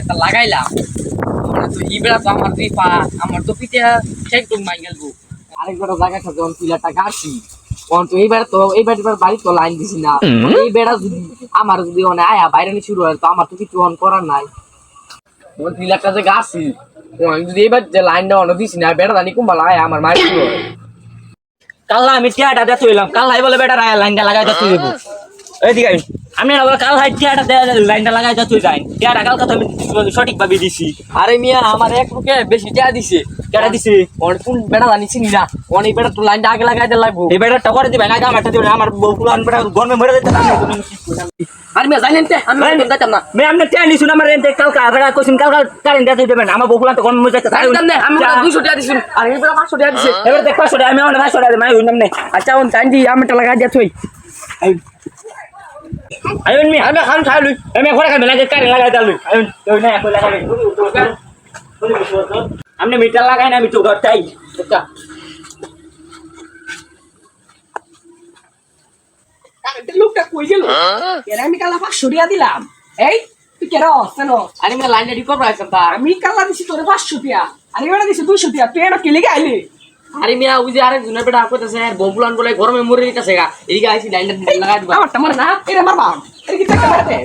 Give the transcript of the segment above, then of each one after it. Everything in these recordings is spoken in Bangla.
একটা লাগাইলাম। মানে তো ইবেড়া তো আমার তুই পা আমার তো পিঠে সেই তো মাই গেলবো আরেকবার জায়গা থাকে যখন পিলারটা গাছি তো এইবার তো এইবার এবার বাড়ি তো লাইন দিছি না। এই বেড়া যদি আমার যদি মানে আয়া বাইরে শুরু হয় তো আমার তো কিছু অন করার নাই। ওই পিলারটা যে গাছি আমি যদি এইবার যে লাইনটা অন দিছি না বেড়া জানি কুম্বাল আয়া আমার মায়ের শুরু হয়। কাল্লা আমি টিয়াটা দিয়ে তুইলাম কাল্লাই বলে বেটা রায় লাইনটা লাগাই দিয়ে তুই দেবো এইদিকে। আমি না বলে কাল হাই টিয়াটা লাইনটা লাগাই দিয়ে তুই যাই। টিয়াটা কালকে তো আমি সঠিক ভাবে দিছি। আরে মিয়া আমার এক লোকে বেশি টাকা দিছে। কেটা দিছি। অনেক কোন বেড়া জানি চিনি না। অনেক বেড়া তো লাইনটা আগে লাগাই দিলে লাগবো। এই বেটা টকরে দিবে না আমারটা দিবে না, আমার বউ পুলান বেটা গরমে মরে যেতে না। আর মিয়া জানেন তে আমি ভাই, যাইতাম না। মে আমনে টিয়া নিছুন আমার এনতে কালকা আগা কোচিন কালকা কারেন্ট দিয়ে দেবেন। আমার বউ পুলান তো গরমে মরে যেতে জানতাম না আমি ওটা দুইশো টাকা দিছি। আর এই বেড়া পাঁচশো টাকা দিছে। এবার দেখ পাঁচশো টাকা আমি আমার পাঁচশো টাকা আমি হইলাম না। আচ্ছা ওন টাইম দি আমি টাকা লাগাই দিয়া তুই আমি আমি কারে লাগাই দালু আইন তুই না কই লাগাই আমনে মিটার লাগাই না আমি তো ঘর চাই আচ্ছা লোকটা কই গেল এর আমি কালা পাঁচশো টাকা দিলাম এই তুই কেন কেন আরে মিয়া লাইনটা একটা তার আমি কালা দিছি তোরে পাঁচশো টাকা আর এবার দিছি দুইশো টাকা তুই এটা কেলে আইলি আরে মিয়া ওই যে আরেক জনের বেটা কইতাছে আর বম্বুলান বলে গরমে মরে দিতেছে গা। এদিকে আইছি লাইনটা লাগাই দিবা। আমারটা মনে না এর আমার বাপ এর কি টাকা মারতে।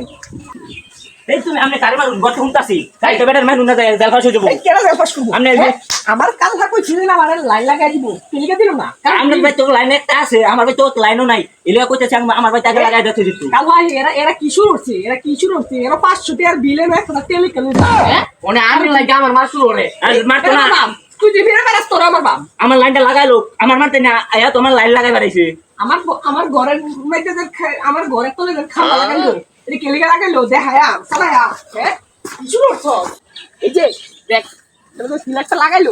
এই তুমি আমনে কারে মারুন ঘর শুনতাছি তাই তো বেটার মেনু না যায় জাল ফাঁসে যাব। এই কেন পাস করব আমনে হ্যাঁ? আমার কালকা কইছিল না আমার লাইন লাগাই দিব। কেলিকে দিল না? আমনে ভাই তো লাইন একটা আছে আমার ভাই তো লাইনও নাই। এলিয়া কইতেছে আমি- আমার ভাই তাকে লাগাই দিতে দিতে। কালকা এরা এরা কি শুরু হচ্ছে এরা কি শুরু হচ্ছে এরা পাঁচশো টাকার বিলে না একটা তেলে কেলে হ্যাঁ? অনেক আমি লাগে আমার মার শুরু করে আর মারতো না। তুই যে ফিরে বেড়াস তোর আমার বাপ। আমার লাইনটা লাগাইলো আমার মারতে না আয়া তোমার লাইন লাগাই বাড়াইছে। আমার আমার ঘরের যে আমার ঘরের যে খাওয়া লাগাইলো এটা কেলিকে লাগাইলো? দেখায়া চালায়া হ্যাঁ? কি শুরু হচ্ছে এই যে দেখ তো লাগাইলো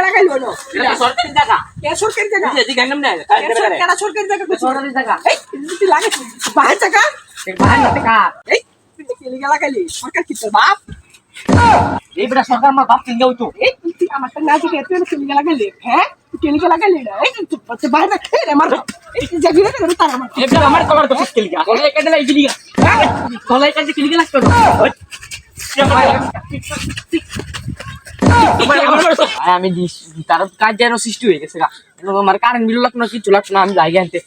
লাগাইলো না তো সরকারি কে সরকারি কে সর- কেডা সরকারি জায়গা কইছিস? সরকারি জায়গা। এই এটা তুই লাগাইছিস বাহার জায়গা এই বাহার না টাকা। এই তুই তো লাগাইলি সরকার কি তোর বাপ? এই বেটা সরকার আমার বাপ কিনতে হইতো। এই হ্যাঁ? এই বাইরে রে আমার বাপ। এই তুই যাবি না রে তার আমার এই আমার কলার তো কলাই কাটে লাই দিলি কলাই কাটে লাগতো আমি তার কাজ যেন সৃষ্টি হয়ে গেছে গা। আমার কারেন্ট বিল লাগতো না কিছু লাগতো না আমি জায়গা আনতে